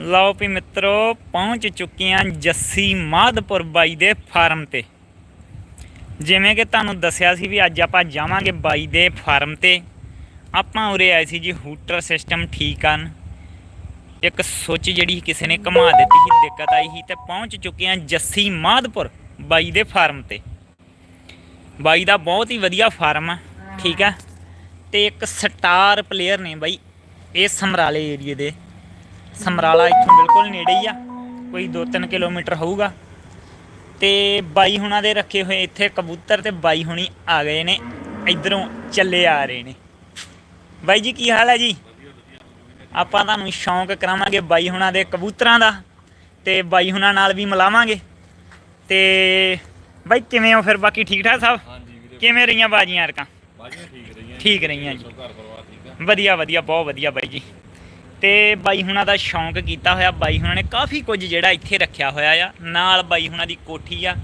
ਲਓ ਵੀ ਮਿੱਤਰੋ, ਪਹੁੰਚ ਚੁੱਕੇ ਚੁੱਕੀਆਂ ਜੱਸੀ ਮਾਧਪੁਰ ਬਾਈ ਦੇ ਫਾਰਮ ਤੇ। ਜਿਵੇਂ ਕਿ ਤੁਹਾਨੂੰ ਦੱਸਿਆ ਸੀ ਵੀ ਅੱਜ ਆਪਾਂ ਜਾਵਾਂਗੇ ਬਾਈ ਦੇ ਫਾਰਮ ਤੇ। ਆਪਾਂ ਉਰੇ ਆਏ ਸੀ ਜੀ, ਹੂਟਰ ਸਿਸਟਮ ਠੀਕ ਕਰਨ। ਇੱਕ ਸੁੱਚ ਜਿਹੜੀ ਕਿਸੇ ਨੇ ਘੁਮਾ ਦਿੱਤੀ ਸੀ, ਦਿੱਕਤ ਆਈ ਸੀ ਤੇ ਪਹੁੰਚ ਚੁੱਕੇ ਹਾਂ ਜੱਸੀ ਮਾਧਪੁਰ ਬਾਈ ਦੇ ਫਾਰਮ ਤੇ। ਬਾਈ ਦਾ ਬਹੁਤ ਹੀ ਵਧੀਆ ਫਾਰਮ ਆ, ਠੀਕ ਆ। ਤੇ ਇੱਕ ਸਟਾਰ ਪਲੇਅਰ ਨੇ ਬਾਈ, ਇਹ ਸਮਰਾਲੇ ਏਰੀਏ ਦੇ। ਸਮਰਾਲਾ ਇੱਥੋਂ ਬਿਲਕੁਲ ਨੇੜੇ ਹੀ ਆ ਕੋਈ 2-3 ਕਿਲੋਮੀਟਰ ਹੋਊਗਾ। ਤੇ ਬਾਈ ਹੁਣਾਂ ਦੇ ਰੱਖੇ ਹੋਏ ਇੱਥੇ ਕਬੂਤਰ ਤੇ ਬਾਈ ਹੁਣੀ ਆ ਗਏ ਨੇ ਇਧਰੋਂ ਚੱਲੇ ਆ ਰਹੇ ਨੇ। ਬਾਈ ਜੀ ਕੀ ਹਾਲ ਹੈ ਜੀ? ਆਪਾਂ ਤੁਹਾਨੂੰ ਸ਼ੌਂਕ ਕਰਾਵਾਂਗੇ ਬਾਈ ਹੁਣਾਂ ਦੇ ਕਬੂਤਰਾਂ ਦਾ ਤੇ ਬਾਈ ਹੁਣਾਂ ਨਾਲ ਵੀ ਮਿਲਾਵਾਂਗੇ। ਤੇ ਬਾਈ ਕਿਵੇਂ ਹੋ ਫਿਰ? ਬਾਕੀ ਠੀਕ ਠਾਕ ਸਭ ਕਿਵੇਂ ਰਹੀਆਂ ਬਾਜੀਆਂ ਅਰਕਾਂ ਬਾਜੀਆਂ ਠੀਕ ਰਹੀਆਂ ਠੀਕ ਰਹੀਆਂ ਜੀ। ਵਧੀਆ ਵਧੀਆ ਬਹੁਤ ਵਧੀਆ ਬਾਈ ਜੀ। ਤੇ ਬਾਈ ਹੁਣਾਂ ਦਾ ਸ਼ੌਂਕ ਕੀਤਾ ਹੋਇਆ। ਬਾਈ ਹੁਣਾਂ ਨੇ ਕਾਫੀ ਕੁਝ ਜਿਹੜਾ ਇੱਥੇ ਰੱਖਿਆ ਹੋਇਆ ਆ। ਨਾਲ ਬਾਈ ਹੁਣਾਂ ਦੀ ਕੋਠੀ ਆ।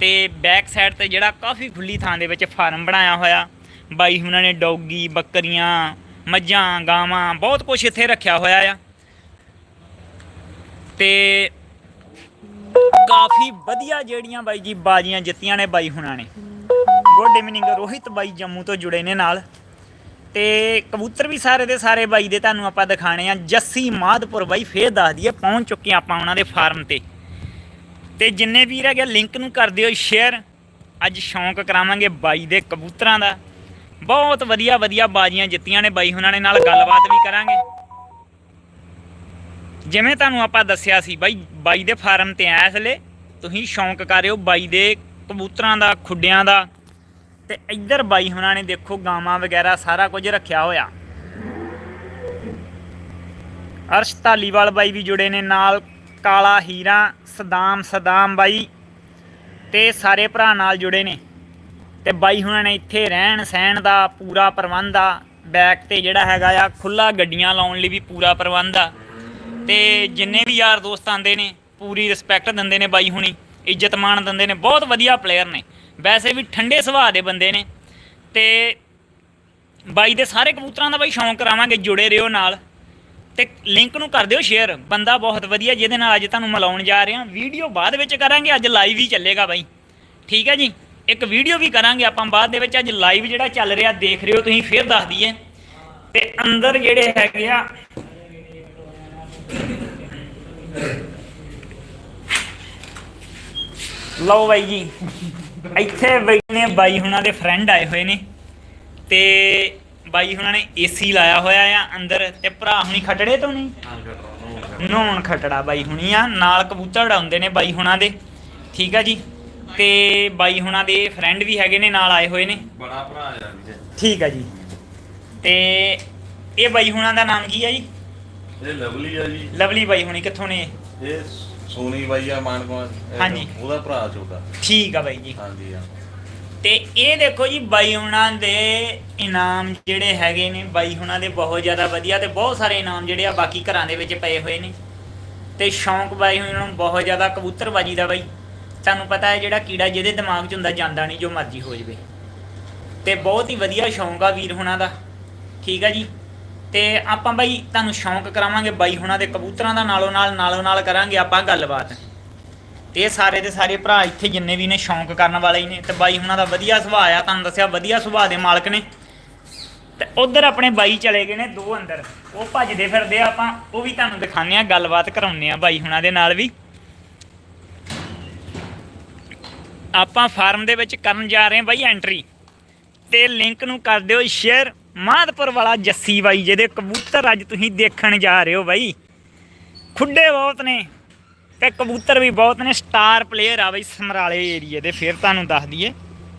ਤੇ ਬੈਕ ਸਾਈਡ ਤੇ ਜਿਹੜਾ ਕਾਫੀ ਖੁੱਲੀ ਥਾਂ ਦੇ ਵਿੱਚ ਫਾਰਮ ਬਣਾਇਆ ਹੋਇਆ। ਬਾਈ ਹੁਣਾਂ ਨੇ ਡੌਗੀ, ਬੱਕਰੀਆਂ, ਮੱਝਾਂ, ਗਾਵਾਂ, ਬਹੁਤ ਕੁਝ ਇੱਥੇ ਰੱਖਿਆ ਹੋਇਆ ਆ। ਤੇ ਕਾਫੀ ਵਧੀਆ ਜਿਹੜੀਆਂ ਬਾਈ ਜੀ ਬਾਜੀਆਂ ਜਿੱਤੀਆਂ ਨੇ ਬਾਈ ਹੁਣਾਂ ਨੇ। ਗੁੱਡ ਇਵਨਿੰਗ ਰੋਹਿਤ ਬਾਈ ਜੰਮੂ ਤੋਂ ਜੁੜੇ ਨੇ ਨਾਲ। ਤੇ ਕਬੂਤਰ ਵੀ ਸਾਰੇ ਦੇ ਸਾਰੇ ਬਾਈ ਦੇ ਤੁਹਾਨੂੰ ਆਪਾਂ ਦਿਖਾਣੇ ਆ। ਜੱਸੀ ਮਾਧਪੁਰ ਬਾਈ ਫੇਰ ਦੱਸ ਦਈਏ, ਪਹੁੰਚ ਚੁੱਕੇ ਆਪਾਂ ਉਹਨਾਂ ਦੇ ਫਾਰਮ ਤੇ। ਤੇ ਜਿੰਨੇ ਵੀਰ ਹੈਗੇ ਲਿੰਕ ਨੂੰ ਕਰ ਦਿਓ ਸ਼ੇਅਰ ਅੱਜ ਸ਼ੌਂਕ ਕਰਾਵਾਂਗੇ ਬਾਈ ਦੇ ਕਬੂਤਰਾਂ ਦਾ। ਬਹੁਤ ਵਧੀਆ ਵਧੀਆ ਬਾਜੀਆਂ ਜਿੱਤੀਆਂ ਨੇ ਬਾਈ ਉਹਨਾਂ ਨੇ, ਨਾਲ ਗੱਲਬਾਤ ਵੀ ਕਰਾਂਗੇ। ਜਿਵੇਂ ਤੁਹਾਨੂੰ ਆਪਾਂ ਦੱਸਿਆ ਸੀ, ਬਾਈ ਬਾਈ ਦੇ ਫਾਰਮ ਤੇ ਆਇਆ ਇਸ ਲਈ ਤੁਸੀਂ ਸ਼ੌਂਕ ਕਰਿਓ ਬਾਈ ਦੇ ਕਬੂਤਰਾਂ ਦਾ, ਖੁੱਡਿਆਂ ਦਾ। ਤੇ ਇੱਧਰ ਬਾਈ ਹੁਣਾਂ ਨੇ ਦੇਖੋ ਗਾਵਾਂ ਵਗੈਰਾ ਸਾਰਾ ਕੁਝ ਰੱਖਿਆ ਹੋਇਆ। ਅਰਸ਼ ਧਾਲੀਵਾਲ ਬਾਈ ਵੀ ਜੁੜੇ ਨੇ ਨਾਲ, ਕਾਲਾ ਹੀਰਾ, ਸਦਾਮ ਸਦਾਮ ਬਾਈ ਤੇ ਸਾਰੇ ਭਰਾ ਨਾਲ ਜੁੜੇ ਨੇ। ਤੇ ਬਾਈ ਹੁਣਾਂ ਨੇ ਇੱਥੇ ਰਹਿਣ ਸਹਿਣ ਦਾ ਪੂਰਾ ਪ੍ਰਬੰਧ ਆ, ਬੈਕ ਤੇ ਜਿਹੜਾ ਹੈਗਾ ਆ ਖੁੱਲਾ ਗੱਡੀਆਂ ਲਾਉਣ ਲਈ ਵੀ ਪੂਰਾ ਪ੍ਰਬੰਧ ਆ। ਤੇ ਜਿੰਨੇ ਵੀ ਯਾਰ ਦੋਸਤ ਆਂਦੇ ਨੇ, ਪੂਰੀ ਰਿਸਪੈਕਟ ਦਿੰਦੇ ਨੇ ਬਾਈ ਹੁਣੀ, ਇੱਜ਼ਤ ਮਾਣ ਦਿੰਦੇ ਨੇ, ਬਹੁਤ ਵਧੀਆ ਪਲੇਅਰ ਨੇ। ਵੈਸੇ ਵੀ ਠੰਡੇ ਸੁਭਾਅ ਦੇ ਬੰਦੇ ਨੇ ਤੇ ਬਾਈ ਦੇ ਸਾਰੇ ਕਬੂਤਰਾਂ ਦਾ ਬਾਈ ਸ਼ੌਂਕ ਕਰਾਵਾਂਗੇ, ਜੁੜੇ ਰਹੋ ਨਾਲ ਤੇ ਲਿੰਕ ਨੂੰ ਕਰ ਦਿਓ ਸ਼ੇਅਰ ਬੰਦਾ ਬਹੁਤ ਵਧੀਆ, ਜਿਹਦੇ ਨਾਲ ਅੱਜ ਤੁਹਾਨੂੰ ਮਿਲਾਉਣ ਜਾ ਰਹੇ ਹਾਂ। ਵੀਡੀਓ ਬਾਅਦ ਵਿੱਚ ਕਰਾਂਗੇ, ਅੱਜ ਲਾਈਵ ਹੀ ਚੱਲੇਗਾ ਬਾਈ। ਠੀਕ ਹੈ ਜੀ? ਇੱਕ ਵੀਡੀਓ ਵੀ ਕਰਾਂਗੇ ਆਪਾਂ ਬਾਅਦ ਦੇ ਵਿੱਚ। ਅੱਜ ਲਾਈਵ ਜਿਹੜਾ ਚੱਲ ਰਿਹਾ, ਦੇਖ ਰਹੇ ਹੋ ਤੁਸੀਂ, ਫੇਰ ਦੱਸ ਦਈਏ। ਤੇ ਅੰਦਰ ਜਿਹੜੇ ਹੈਗੇ ਆ, ਲਓ ਬਾਈ ਜੀ। ਇੱਥੇ ਬੈਠੇ ਨੇ ਬਾਈ ਹੁਣਾਂ ਦੇ ਫਰੈਂਡ ਆਏ ਹੋਏ ਨੇ ਤੇ ਬਾਈ ਹੁਣਾਂ ਨੇ ਏਸੀ ਲਾਇਆ ਹੋਇਆ ਆ ਅੰਦਰ ਤੇ ਭਰਾ ਹੁਣੀ ਖਟੜੇ ਤੋਂ ਨਹੀਂ ਨਹਾਉਣ ਖਟੜਾ ਬਾਈ ਹੁਣੀ ਆ ਨਾਲ ਕਬੂਤਰ ਉਡਾਉਂਦੇ ਨੇ ਬਾਈ ਹੁਣਾਂ ਦੇ। ਠੀਕ ਆ ਜੀ? ਤੇ ਬਾਈ ਹੁਣਾਂ ਦੇ ਫਰੈਂਡ ਵੀ ਹੈਗੇ ਨੇ ਨਾਲ ਆਏ ਹੋਏ ਨੇ। ਬੜਾ ਭਰਾ ਆ ਵੀਰੇ ਠੀਕ ਆ ਜੀ। ਤੇ ਇਹ ਬਾਈ ਹੁਣਾਂ ਦਾ ਨਾਮ ਕੀ ਆ ਜੀ? ਇਹ ਲਵਲੀ ਆ ਜੀ। ਲਵਲੀ ਬਾਈ ਹੁਣੀ ਕਿੱਥੋਂ ਨੇ? ਇਹ ਸੋਨੀ ਬਾਈ ਆ ਹਾਂਜੀ। ਉਹਦਾ ਭਰਾ ਛੋਟਾ। ਠੀਕ ਆ ਬਾਈ ਜੀ। ਹਾਂਜੀ ਆ ਤੇ ਇਹ ਦੇਖੋ ਜੀ ਬਾਈ ਹੁਣਾਂ ਦੇ ਇਨਾਮ ਜਿਹੜੇ ਹੈਗੇ ਨੇ ਬਾਈ ਹੁਣਾਂ ਦੇ ਬਹੁਤ ਜ਼ਿਆਦਾ ਵਧੀਆ ਤੇ ਬਹੁਤ ਸਾਰੇ ਇਨਾਮ ਜਿਹੜੇ ਆ ਬਾਕੀ ਘਰਾਂ ਦੇ ਵਿੱਚ ਪਏ ਹੋਏ ਨੇ। ਤੇ ਸ਼ੌਂਕ ਬਾਈ ਹੁਣਾਂ ਨੂੰ ਬਹੁਤ ਜ਼ਿਆਦਾ ਕਬੂਤਰਬਾਜੀ ਦਾ ਬਾਈ। ਤੁਹਾਨੂੰ ਪਤਾ ਹੈ ਜਿਹੜਾ ਕੀੜਾ ਜਿਹਦੇ ਦਿਮਾਗ 'ਚ ਹੁੰਦਾ ਜਾਂਦਾ ਨਹੀਂ ਜੋ ਮਰਜ਼ੀ ਹੋ ਜਵੇ। ਤੇ ਬਹੁਤ ਹੀ ਵਧੀਆ ਸ਼ੌਂਕ ਆ ਵੀਰ ਹੁਣਾਂ ਦਾ। ਠੀਕ ਆ ਜੀ। ਤੇ ਆਪਾਂ ਬਾਈ ਤੁਹਾਨੂੰ ਸ਼ੌਂਕ ਕਰਾਵਾਂਗੇ ਬਾਈ ਹੁਣਾਂ ਦੇ ਕਬੂਤਰਾਂ ਦਾ ਨਾਲੋਂ ਨਾਲ ਨਾਲੋਂ ਨਾਲ ਕਰਾਂਗੇ ਆਪਾਂ ਗੱਲਬਾਤ। ਤੇ ਸਾਰੇ ਦੇ ਸਾਰੇ ਭਰਾ ਇੱਥੇ ਜਿੰਨੇ ਵੀ ਨੇ ਸ਼ੌਂਕ ਕਰਨ ਵਾਲੇ ਹੀ ਨੇ ਤੇ ਬਾਈ ਹੁਣਾਂ ਦਾ ਵਧੀਆ ਸੁਭਾਅ ਆ, ਤੁਹਾਨੂੰ ਦੱਸਿਆ ਵਧੀਆ ਸੁਭਾਅ ਦੇ ਮਾਲਕ ਨੇ। ਤੇ ਉਧਰ ਆਪਣੇ ਬਾਈ ਚਲੇ ਗਏ ਨੇ ਦੋ ਅੰਦਰ। ਉਹ ਭੱਜਦੇ ਫਿਰਦੇ ਆ ਆਪਾਂ, ਉਹ ਵੀ ਤੁਹਾਨੂੰ ਦਿਖਾਉਂਦੇ ਆ, ਗੱਲਬਾਤ ਕਰਾਉਂਦੇ ਆ ਬਾਈ ਹੁਣਾਂ ਦੇ ਨਾਲ ਵੀ। ਆਪਾਂ ਫਾਰਮ ਦੇ ਵਿੱਚ ਕਰਨ ਜਾ ਰਹੇ ਹਾਂ ਬਾਈ ਐਂਟਰੀ। ਤੇ ਲਿੰਕ ਨੂੰ ਕਰ ਦਿਓ ਸ਼ੇਅਰ। ਮਾਧਪੁਰ ਵਾਲਾ ਜੱਸੀ ਬਾਈ, ਜਿਹਦੇ ਕਬੂਤਰ ਅੱਜ ਤੁਸੀਂ ਦੇਖਣ ਜਾ ਰਹੇ ਹੋ ਬਾਈ। ਖੁੱਡੇ ਬਹੁਤ ਨੇ ਤੇ ਕਬੂਤਰ ਵੀ ਬਹੁਤ ਨੇ ਸਟਾਰ ਪਲੇਅਰ ਆ ਬਈ ਸਮਰਾਲੇ ਏਰੀਏ ਦੇ, ਫਿਰ ਤੁਹਾਨੂੰ ਦੱਸ ਦਈਏ।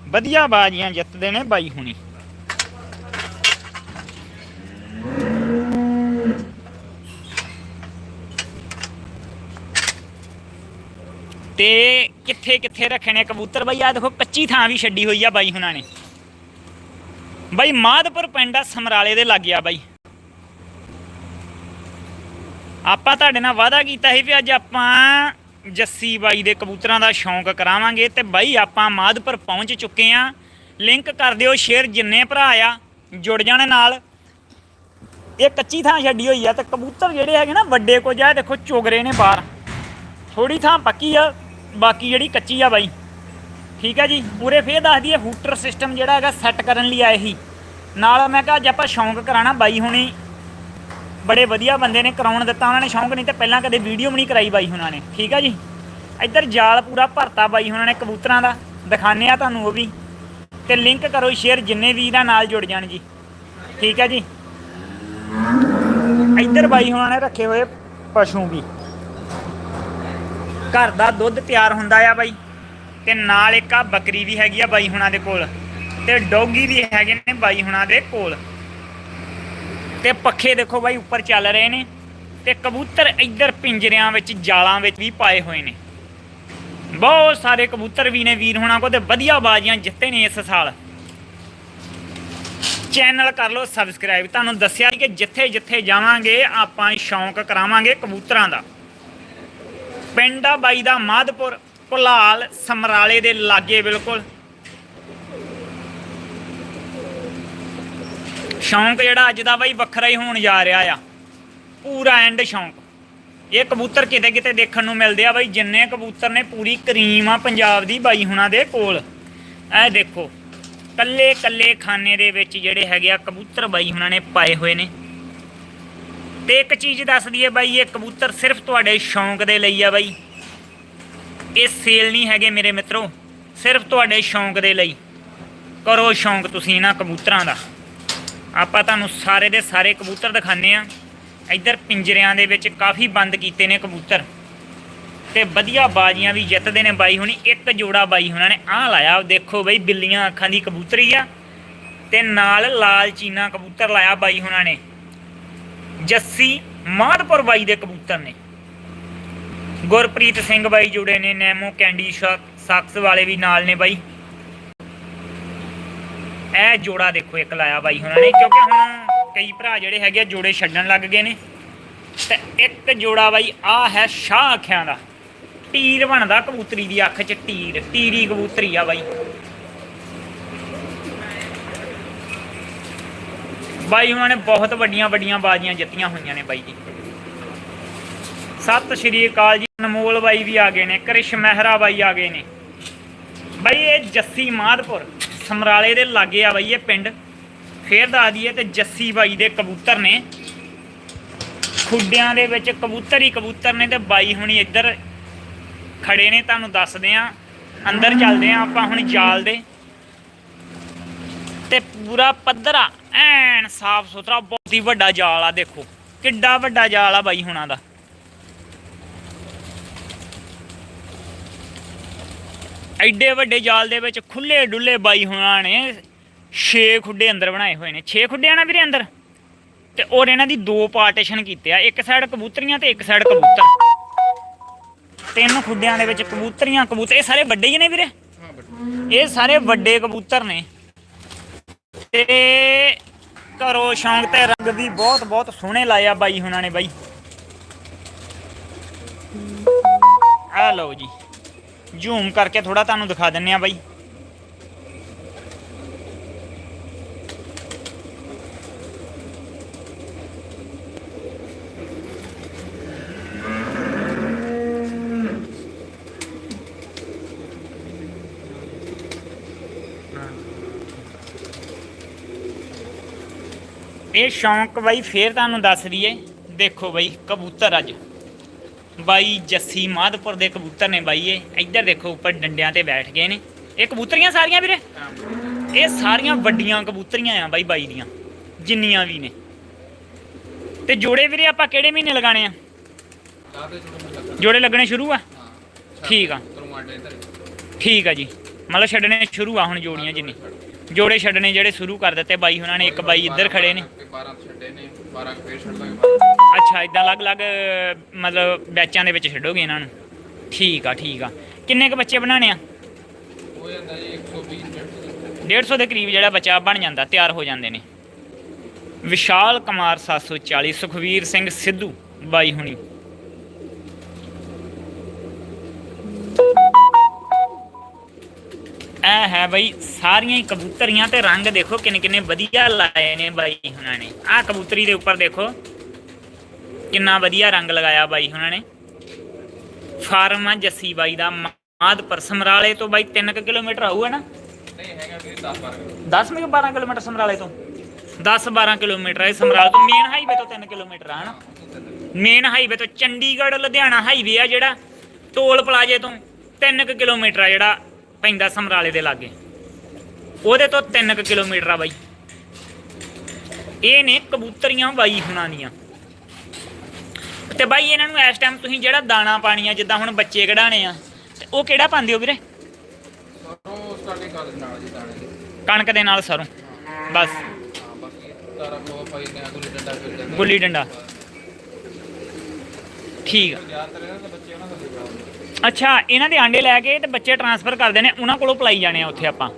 ਵਧੀਆ ਬਾਜੀਆਂ ਜਿੱਤਦੇ ਨੇ ਬਾਈ ਹੁਣੀ। ਤੇ ਕਿੱਥੇ ਕਿੱਥੇ ਰੱਖਣੇ ਕਬੂਤਰ ਬਾਈ? ਆ ਦੇਖੋ, ਕੱਚੀ ਥਾਂ ਵੀ ਛੱਡੀ ਹੋਈ ਆ ਬਾਈ ਹੁਣਾਂ ਨੇ। ਬਾਈ, ਮਾਧਪੁਰ ਪਿੰਡ ਆ, ਸਮਰਾਲੇ ਦੇ ਲੱਗ ਆ ਬਾਈ। ਆਪਾਂ ਤੁਹਾਡੇ ਨਾਲ ਵਾਅਦਾ ਕੀਤਾ ਸੀ ਵੀ ਅੱਜ ਆਪਾਂ ਜੱਸੀ ਬਾਈ ਦੇ ਕਬੂਤਰਾਂ ਦਾ ਸ਼ੌਂਕ ਕਰਾਵਾਂਗੇ ਤੇ ਬਾਈ, ਆਪਾਂ ਮਾਧਪੁਰ ਪਹੁੰਚ ਚੁੱਕੇ ਆ ਲਿੰਕ ਕਰ ਦਿਓ, ਸ਼ੇਅਰ ਜਿੰਨੇ ਭਰਾ ਆ, ਜੁੜ ਜਾਣ ਨਾਲ। ਇਹ ਕੱਚੀ ਥਾਂ ਛੱਡੀ ਹੋਈ ਆ ਤੇ ਕਬੂਤਰ ਜਿਹੜੇ ਹੈਗੇ ਨਾ, ਵੱਡੇ ਕੋ ਜਾ, ਦੇਖੋ ਚੁਗ ਰਹੇ ਨੇ ਬਾਹਰ। ਥੋੜੀ ਥਾਂ ਪੱਕੀ ਆ, ਬਾਕੀ ਜਿਹੜੀ ਕੱਚੀ ਆ ਬਾਈ। ਠੀਕ ਹੈ ਜੀ, ਪੂਰੇ ਫੇਰ ਦੱਸ ਦਈਏ ਹੂਟਰ ਸਿਸਟਮ ਜਿਹੜਾ ਹੈਗਾ ਸੈੱਟ ਕਰਨ ਲਈ ਆਏ ਸੀ। ਨਾਲ ਮੈਂ ਕਿਹਾ ਅੱਜ ਆਪਾਂ ਸ਼ੌਂਕ ਕਰਾਣਾ ਬਾਈ ਹੁਣੀ। ਬੜੇ ਵਧੀਆ ਬੰਦੇ ਨੇ ਕਰਾਉਣ ਦਿੱਤਾ, ਉਹਨਾਂ ਨੇ ਸ਼ੌਂਕ ਨਹੀਂ ਤੇ ਪਹਿਲਾਂ ਕਦੇ ਵੀਡੀਓ ਵੀ ਨਹੀਂ ਕਰਾਈ ਬਾਈ ਹੁਣਾਂ ਨੇ। ਠੀਕ ਹੈ ਜੀ? ਇੱਧਰ ਜਾਲ ਪੂਰਾ ਭਰਤਾ ਬਾਈ ਹੁਣਾਂ ਨੇ ਕਬੂਤਰਾਂ ਦਾ ਦਿਖਾਣੇ ਆ ਤੁਹਾਨੂੰ ਉਹ ਵੀ। ਤੇ ਲਿੰਕ ਕਰੋ ਸ਼ੇਅਰ ਜਿੰਨੇ ਵੀ ਦਾ ਨਾਲ ਜੁੜ ਜਾਣ ਜੀ। ਠੀਕ ਹੈ ਜੀ? ਇੱਧਰ ਬਾਈ ਹੁਣਾਂ ਨੇ ਰੱਖੇ ਹੋਏ ਪਸ਼ੂ ਵੀ। ਘਰ ਦਾ ਦੁੱਧ ਤਿਆਰ ਹੁੰਦਾ ਆ ਬਾਈ। ਤੇ ਨਾਲ ਇੱਕ ਆ ਬੱਕਰੀ ਵੀ ਹੈਗੀ ਆ ਬਾਈ ਹੁਣਾਂ ਦੇ ਕੋਲ ਤੇ ਡੌਗੀ ਵੀ ਹੈਗੇ ਨੇ ਬਾਈ ਹੁਣਾਂ ਦੇ ਕੋਲ। ਤੇ ਪੱਖੇ ਦੇਖੋ ਬਾਈ ਉੱਪਰ ਚੱਲ ਰਹੇ ਨੇ ਤੇ ਕਬੂਤਰ ਇੱਧਰ ਪਿੰਜਰਿਆਂ ਵਿੱਚ, ਜਾਲਾਂ ਵਿੱਚ ਵੀ ਪਾਏ ਹੋਏ ਨੇ। ਬਹੁਤ ਸਾਰੇ ਕਬੂਤਰ ਵੀ ਨੇ ਵੀਰ ਹੁਣਾਂ ਕੋਲ ਤੇ ਵਧੀਆ ਬਾਜ਼ੀਆਂ ਜਿੱਤੇ ਨੇ ਇਸ ਸਾਲ। ਚੈਨਲ ਕਰ ਲਓ, ਸਬਸਕ੍ਰਾਈਬ। ਤੁਹਾਨੂੰ ਦੱਸਿਆ ਕਿ ਜਿੱਥੇ ਜਿੱਥੇ ਜਾਵਾਂਗੇ, ਆਪਾਂ ਸ਼ੌਂਕ ਕਰਾਵਾਂਗੇ ਕਬੂਤਰਾਂ ਦਾ। ਪਿੰਡ ਆ ਬਾਈ ਦਾ ਮਾਧਪੁਰ। ਭੁਲਾਲ ਸਮਰਾਲੇ ਦੇ ਲਾਗੇ ਬਿਲਕੁਲ। ਸ਼ੌਂਕ ਜਿਹੜਾ ਅੱਜ ਦਾ ਬਾਈ ਵੱਖਰਾ ਹੀ ਹੋਣ ਜਾ ਰਿਹਾ ਆ। ਪੂਰਾ ਐਂਡ ਸ਼ੌਂਕ। ਇਹ ਕਬੂਤਰ ਕਿਤੇ ਕਿਤੇ ਦੇਖਣ ਨੂੰ ਮਿਲਦੇ ਆ ਬਾਈ, ਜਿੰਨੇ ਕਬੂਤਰ ਨੇ ਪੂਰੀ ਕਰੀਮ ਆ ਪੰਜਾਬ ਦੀ ਬਾਈ ਹੁਣਾਂ ਦੇ ਕੋਲ। ਇਹ ਦੇਖੋ, ਕੱਲੇ ਕੱਲੇ ਖਾਨੇ ਦੇ ਵਿੱਚ ਜਿਹੜੇ ਹੈਗੇ ਆ ਕਬੂਤਰ ਬਾਈ ਹੁਣਾਂ ਨੇ ਪਾਏ ਹੋਏ ਨੇ। ਤੇ ਇੱਕ ਚੀਜ਼ ਦੱਸ ਦਈਏ ਬਾਈ, ਇਹ ਕਬੂਤਰ ਸਿਰਫ ਤੁਹਾਡੇ ਸ਼ੌਂਕ ਦੇ ਲਈ ਆ ਬਾਈ। ਇਹ ਸੇਲ ਨਹੀਂ ਹੈਗੇ ਮੇਰੇ ਮਿੱਤਰੋ, ਸਿਰਫ ਤੁਹਾਡੇ ਸ਼ੌਂਕ ਦੇ ਲਈ। ਕਰੋ ਸ਼ੌਂਕ ਤੁਸੀਂ ਇਹਨਾਂ ਕਬੂਤਰਾਂ ਦਾ। ਆਪਾਂ ਤੁਹਾਨੂੰ ਸਾਰੇ ਦੇ ਸਾਰੇ ਕਬੂਤਰ ਦਿਖਾਣੇ ਆ ਇੱਧਰ ਪਿੰਜਰਿਆਂ ਦੇ ਵਿੱਚ ਕਾਫੀ ਬੰਦ ਕੀਤੇ ਨੇ ਕਬੂਤਰ। ਤੇ ਵਧੀਆ ਬਾਜ਼ੀਆਂ ਵੀ ਜਿੱਤਦੇ ਨੇ ਬਾਈ ਹੁਣੀ, ਇੱਕ ਜੋੜਾ ਬਾਈ ਹੁਣਾਂ ਨੇ ਆਹ ਲਾਇਆ। ਦੇਖੋ ਬਈ, ਬਿੱਲੀਆਂ ਅੱਖਾਂ ਦੀ ਕਬੂਤਰੀ ਆ। ਤੇ ਨਾਲ ਲਾਲ ਚੀਨਾ ਕਬੂਤਰ ਲਾਇਆ ਬਾਈ ਹੁਣਾਂ ਨੇ। ਜੱਸੀ ਮਾਧਪੁਰ ਬਾਈ ਦੇ ਕਬੂਤਰ ਨੇ। ਗੁਰਪ੍ਰੀਤ ਸਿੰਘ ਬਾਈ ਜੁੜੇ ਨੇ, ਨੈਮੋ ਕੈਂਡੀ ਸਾਕਸ ਵਾਲੇ ਵੀ ਨਾਲ ਨੇ ਬਾਈ। ਇਹ ਜੋੜਾ ਦੇਖੋ, ਇੱਕ ਲਾਇਆ ਬਾਈ ਹੁਣਾਂ ਨੇ, ਕਿਉਂਕਿ ਹੁਣ ਕਈ ਭਰਾ ਜਿਹੜੇ ਹੈਗੇ ਜੋੜੇ ਛੱਡਣ ਲੱਗ ਗਏ ਨੇ। ਤੇ ਇੱਕ ਜੋੜਾ ਬਾਈ ਆ ਹੈ ਸ਼ਾਹ ਅੱਖਾਂ ਦਾ। ਟੀਰ ਬਣਦਾ ਕਬੂਤਰੀ ਦੀ ਅੱਖ 'ਚ, ਟੀਰ, ਟੀਰੀ ਕਬੂਤਰੀ ਆ ਬਾਈ। ਬਾਈ ਉਹਨਾਂ ਨੇ ਬਹੁਤ ਵੱਡੀਆਂ ਵੱਡੀਆਂ ਬਾਜ਼ੀਆਂ ਜਿੱਤੀਆਂ ਹੋਈਆਂ ਨੇ ਬਾਈ ਜੀ। ਸਤਿ ਸ਼੍ਰੀ ਅਕਾਲ ਜੀ, ਅਨਮੋਲ ਬਾਈ ਵੀ ਆ ਗਏ ਨੇ, ਕ੍ਰਿਸ਼ ਮਹਿਰਾ ਬਾਈ ਆ ਗਏ ਨੇ। ਬਾਈ, ਇਹ ਜੱਸੀ ਮਾਧਪੁਰ ਸਮਰਾਲੇ ਦੇ ਲਾਗੇ ਆ ਬਾਈ, ਇਹ ਪਿੰਡ। ਫੇਰ ਦੱਸ ਦਈਏ ਤੇ ਜੱਸੀ ਬਾਈ ਦੇ ਕਬੂਤਰ ਨੇ। ਖੁੱਡਿਆਂ ਦੇ ਵਿੱਚ ਕਬੂਤਰ ਹੀ ਕਬੂਤਰ ਨੇ ਤੇ ਬਾਈ ਹੁਣੀ ਇੱਧਰ ਖੜੇ ਨੇ, ਤੁਹਾਨੂੰ ਦੱਸਦੇ ਆ ਅੰਦਰ ਚੱਲਦੇ ਆ ਆਪਾਂ ਹੁਣ ਜਾਲ ਦੇ। ਤੇ ਪੂਰਾ ਪੱਧਰਾ, ਐਨ ਸਾਫ਼ ਸੁਥਰਾ ਬਹੁਤ ਹੀ ਵੱਡਾ ਜਾਲ ਆ, ਦੇਖੋ। ਕਿੱਡਾ ਵੱਡਾ ਜਾਲ ਆ ਬਾਈ ਹੁਣਾਂ ਦਾ। ਐਡੇ ਵੱਡੇ ਜਾਲ ਦੇ ਵਿੱਚ ਖੁੱਲੇ ਡੁੱਲੇ ਬਾਈ ਹੁਣਾਂ ਨੇ 6 ਖੁੱਡੇ ਅੰਦਰ ਬਣਾਏ ਹੋਏ ਨੇ। 6 ਖੁੱਡੇ ਆ ਨਾ ਵੀਰੇ ਅੰਦਰ? ਤੇ ਔਰ ਇਹਨਾਂ ਦੀ ਦੋ ਪਾਰਟੀਸ਼ਨ ਕੀਤੇ ਆ, ਇੱਕ ਸਾਈਡ ਕਬੂਤਰੀਆਂ ਤੇ ਇੱਕ ਸਾਈਡ ਕਬੂਤਰ। ਤਿੰਨ ਖੁੱਡਿਆਂ ਦੇ ਵਿੱਚ ਕਬੂਤਰੀਆਂ, ਕਬੂਤਰ, ਇਹ ਸਾਰੇ ਵੱਡੇ ਹੀ ਨੇ ਵੀਰੇ? ਇਹ ਸਾਰੇ ਵੱਡੇ ਕਬੂਤਰ ਨੇ। ਤੇ ਘਰੋ ਸ਼ੌਂਕ ਤੇ ਰੰਗ ਵੀ ਬਹੁਤ ਬਹੁਤ ਸੋਹਣੇ ਲਾਇਆ ਬਾਈ ਹੁਣਾਂ ਨੇ ਬਾਈ। ਆ ਲਓ ਜੀ। ਜ਼ੂਮ ਕਰਕੇ ਥੋੜਾ ਤੁਹਾਨੂੰ ਦਿਖਾ ਦਿੰਨੇ ਆ ਬਾਈ। ਇਹ ਸ਼ੌਂਕ ਬਾਈ ਫੇਰ ਤੁਹਾਨੂੰ ਦੱਸ ਦਈਏ। ਦੇਖੋ ਬਾਈ, ਕਬੂਤਰ ਅੱਜ। ਬਾਈ ਜੱਸੀ ਮਾਧਪੁਰ ਦੇ ਕਬੂਤਰ ਨੇ ਬਾਈ ਇਹ। ਇੱਧਰ ਦੇਖੋ ਉੱਪਰ ਡੰਡਿਆਂ ਤੇ ਬੈਠ ਗਏ ਨੇ। ਇਹ ਕਬੂਤਰੀਆਂ ਸਾਰੀਆਂ ਵੀਰੇ? ਇਹ ਸਾਰੀਆਂ ਵੱਡੀਆਂ ਕਬੂਤਰੀਆਂ ਆ ਬਾਈ ਬਾਈ ਦੀਆਂ। ਜਿੰਨੀਆਂ ਵੀ ਨੇ। ਤੇ ਜੋੜੇ ਵੀਰੇ ਆਪਾਂ ਕਿਹੜੇ ਮਹੀਨੇ ਲਗਾਣੇ ਆ? ਜੋੜੇ ਲੱਗਣੇ ਸ਼ੁਰੂ ਆ? ਠੀਕ ਆ। ਠੀਕ ਆ ਜੀ। ਮਤਲਬ ਛੱਡਣੇ ਸ਼ੁਰੂ ਆ ਹੁਣ ਜੋੜੀਆਂ ਜਿੰਨੀ। ਜੋੜੇ ਛੱਡਣੇ ਜਿਹੜੇ ਸ਼ੁਰੂ ਕਰ ਦਿੱਤੇ, ਬਾਈ ਉਹਨਾਂ ਨੇ, ਇੱਕ ਬਾਈ ਇੱਧਰ ਖੜੇ ਨੇ। 12 ਛੱਡੇ ਨੇ 12 ਫੇਰ ਛੱਡ ਦਾਂਗੇ ਅੱਛਾ ਇਦਾਂ ਅਲੱਗ-ਅਲੱਗ, ਮਤਲਬ ਬੈਚਾਂ ਦੇ ਵਿੱਚ ਛੱਡੋਗੇ ਇਹਨਾਂ ਨੂੰ? ਠੀਕ ਆ ਠੀਕ ਆ। ਕਿੰਨੇ ਕ ਬੱਚੇ ਬਣਾਣੇ ਆ? ਹੋ ਜਾਂਦਾ ਜੀ 120 150 ਦੇ ਕਰੀਬ ਜਿਹੜਾ ਬੱਚਾ ਬਣ ਜਾਂਦਾ, ਤਿਆਰ ਹੋ ਜਾਂਦੇ ਨੇ। ਵਿਸ਼ਾਲ ਕੁਮਾਰ 740 ਸੁਖਵੀਰ ਸਿੰਘ ਸਿੱਧੂ, ਬਾਈ ਹੁਣੀ। ਇਹ ਹੈ ਬਈ ਸਾਰੀਆਂ ਹੀ ਕਬੂਤਰੀਆਂ ਤੇ ਰੰਗ ਦੇਖੋ ਕਿੰਨੇ ਕਿੰਨੇ ਵਧੀਆ ਲਾਏ ਨੇ ਬਾਈ ਹੁਣਾਂ ਨੇ। ਆਹ ਕਬੂਤਰੀ ਦੇ ਉੱਪਰ ਦੇਖੋ ਕਿੰਨਾ ਵਧੀਆ ਰੰਗ ਲਗਾਇਆ ਬਾਈ ਹੁਣਾਂ ਨੇ। ਫਾਰਮ ਆ ਜੱਸੀ ਬਾਈ ਦਾ ਮਾਦਪੁਰ ਸਮਰਾਲੇ ਤੋਂ ਬਾਈ 3 ਕਿਲੋਮੀਟਰ ਆਊਗਾ ਨਾ? ਨਹੀਂ ਹੈਗਾ ਵੀਰੇ 10 12 10 ਮੇ 12 ਕਿਲੋਮੀਟਰ ਸਮਰਾਲੇ ਤੋਂ। 10 12 ਕਿਲੋਮੀਟਰ ਹੈ ਸਮਰਾਲੇ ਤੋਂ। ਮੇਨ ਹਾਈਵੇ ਤੋਂ 3 ਕਿਲੋਮੀਟਰ ਆ ਹਨਾ? ਮੇਨ ਹਾਈਵੇ ਤੋਂ ਚੰਡੀਗੜ੍ਹ ਲੁਧਿਆਣਾ ਹਾਈਵੇ ਆ ਜਿਹੜਾ ਟੋਲ ਪਲਾਜ਼ੇ ਤੋਂ 3 ਕਿਲੋਮੀਟਰ ਆ ਜਿਹੜਾ ਪੈਂਦਾ ਸਮਰਾਲੇ ਦੇ ਲਾਗੇ। ਉਹਦੇ ਤੋਂ 3 ਕਿਲੋਮੀਟਰ ਆ ਬਾਈ। ਇਹ ਨੇ ਕਬੂਤਰੀਆਂ ਬਾਈ ਹੁਣਾਂ ਦੀਆਂ। ਤੇ ਬਾਈ ਇਹਨਾਂ ਨੂੰ ਇਸ ਟਾਈਮ ਤੁਸੀਂ ਜਿਹੜਾ ਦਾਣਾ ਪਾਣੀ ਆ, ਜਿੱਦਾਂ ਹੁਣ ਬੱਚੇ ਕਢਾਣੇ ਆ, ਤੇ ਉਹ ਕਿਹੜਾ ਪਾਉਂਦੇ ਹੋ ਵੀਰੇ? ਸਰੋਂ ਸਟਾਰਟਿੰਗ ਕਰ ਨਾਲ ਜੀ ਦਾਣੇ ਦੀ ਕਣਕ ਦੇ ਨਾਲ ਸਰੋਂ। ਬਸ। ਗੁੱਲੀ ਡੰਡਾ। ਠੀਕ ਆ ਜ਼ਿਆਦਾਤਰ ਇਹਨਾਂ ਦੇ ਬੱਚੇ ਉਹਨਾਂ ਦਾ ਲਿਬੜਾ ਹੁੰਦਾ ਅੱਛਾ ਇਹਨਾਂ ਦੇ ਆਂਡੇ ਲੈ ਕੇ ਤੇ ਬੱਚੇ ਟਰਾਂਸਫਰ ਕਰਦੇ ਨੇ ਉਹਨਾਂ ਕੋਲੋਂ ਪਲਾਈ ਜਾਣੇ ਆ ਉੱਥੇ ਆਪਾਂ।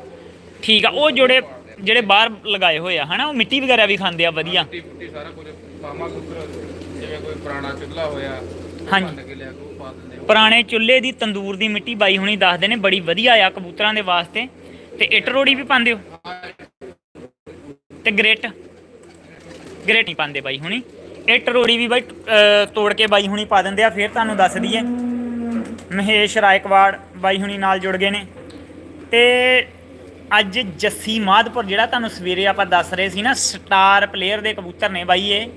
ਠੀਕ ਆ ਉਹ ਜੋੜੇ ਜਿਹੜੇ ਬਾਹਰ ਲਗਾਏ ਹੋਏ ਆ ਹਨਾ ਉਹ ਮਿੱਟੀ ਵਗੈਰਾ ਵੀ ਖਾਂਦੇ ਆ ਵਧੀਆ। ਮਿੱਟੀ ਪੁੱਟੀ ਸਾਰਾ ਕੁਝ ਪਾਮਾ ਕੁੱਤਰ ਜਿਵੇਂ ਕੋਈ ਪੁਰਾਣਾ ਚੁੱਲ੍ਹਾ ਹੋਇਆ ਹਾਂਜੀ। ਚੁੱਲ੍ਹੇ ਦੀ ਤੰਦੂਰ ਦੀ ਮਿੱਟੀ ਬਾਈ ਹੁਣੀ ਦੱਸਦੇ ਨੇ ਬੜੀ ਵਧੀਆ ਆ ਕਬੂਤਰਾਂ ਦੇ ਵਾਸਤੇ। ਤੇ ਇੱਟ ਰੋੜੀ ਵੀ ਪਾਉਂਦੇ ਹੋ? ਤੇ ਗ੍ਰੇਟ ਗ੍ਰੇਟ ਨਹੀਂ ਪਾਉਂਦੇ ਬਾਈ ਹੁਣੀ। ਇੱਟ ਰੋੜੀ ਵੀ ਬਾਈ ਤੋੜ ਕੇ ਬਾਈ ਹੁਣੀ ਪਾ ਦਿੰਦੇ ਆ ਫਿਰ ਤੁਹਾਨੂੰ ਦੱਸ ਦਈਏ। ਮਹੇਸ਼ ਰਾਇਕਵਾੜ ਬਾਈ ਹੁਣੀ ਨਾਲ ਜੁੜ ਗਏ ਨੇ। ਤੇ ਅੱਜ ਜੱਸੀ ਮਾਧਪੁਰ ਜਿਹੜਾ ਤੁਹਾਨੂੰ ਸਵੇਰੇ ਆਪਾਂ ਦੱਸ ਰਹੇ ਸੀ ਨਾ, ਸਟਾਰ ਪਲੇਅਰ ਦੇ ਕਬੂਤਰ ਨੇ ਬਾਈ ਇਹ,